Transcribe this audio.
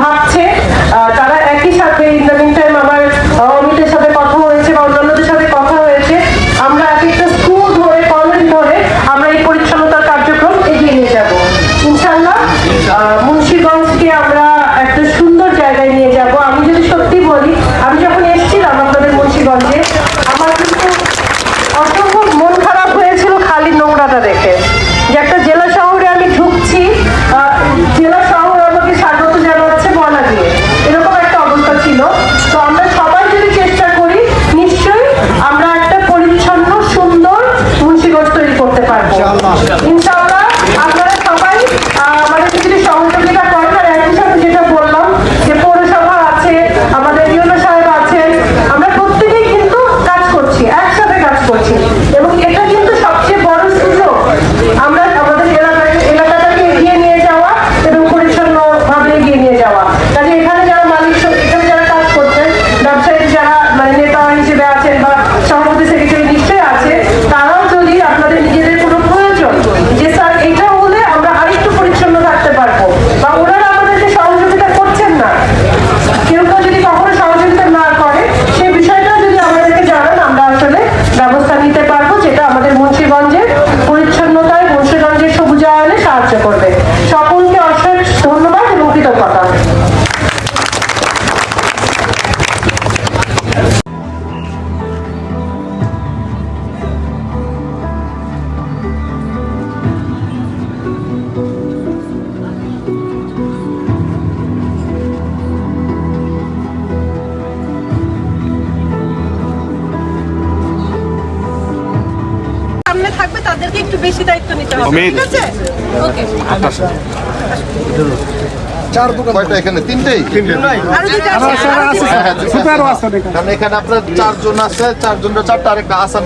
ভাবছে। তারা একই সাথে ইদানিং টাইম আমার অমিতের সাথে কথা হয়েছে বা অন্যান্যদের সাথে কথা হয়েছে। আমরা এক স্কুল ধরে কলেজ ধরে আমরা এই পরিচ্ছন্নতার কার্যক্রম এগিয়ে নিয়ে যাব। ইনশাল্লাহ মুন্সিগঞ্জকে আমরা ইনশাআল্লাহ। আপনারা সবাই আমাদের যেটা বললাম যে পৌরসভা আছে, আমাদের ইউনো সাহেব আছেন আমরা প্রত্যেকেই কিন্তু কাজ করছি, একসাথে কাজ করছি। এবং এটা কিন্তু সকলকে অসংখ্য ধন্যবাদ এবং কৃতজ্ঞতা। তাদেরকে একটু বেশি দায়িত্ব নিতে হবে ঠিক আছে? ওকে। চার দোকান কয়টা এখানে? তিনটেই? এখানে। আপনার চারজন আছে চারজনের চারটা আরেকটা আসান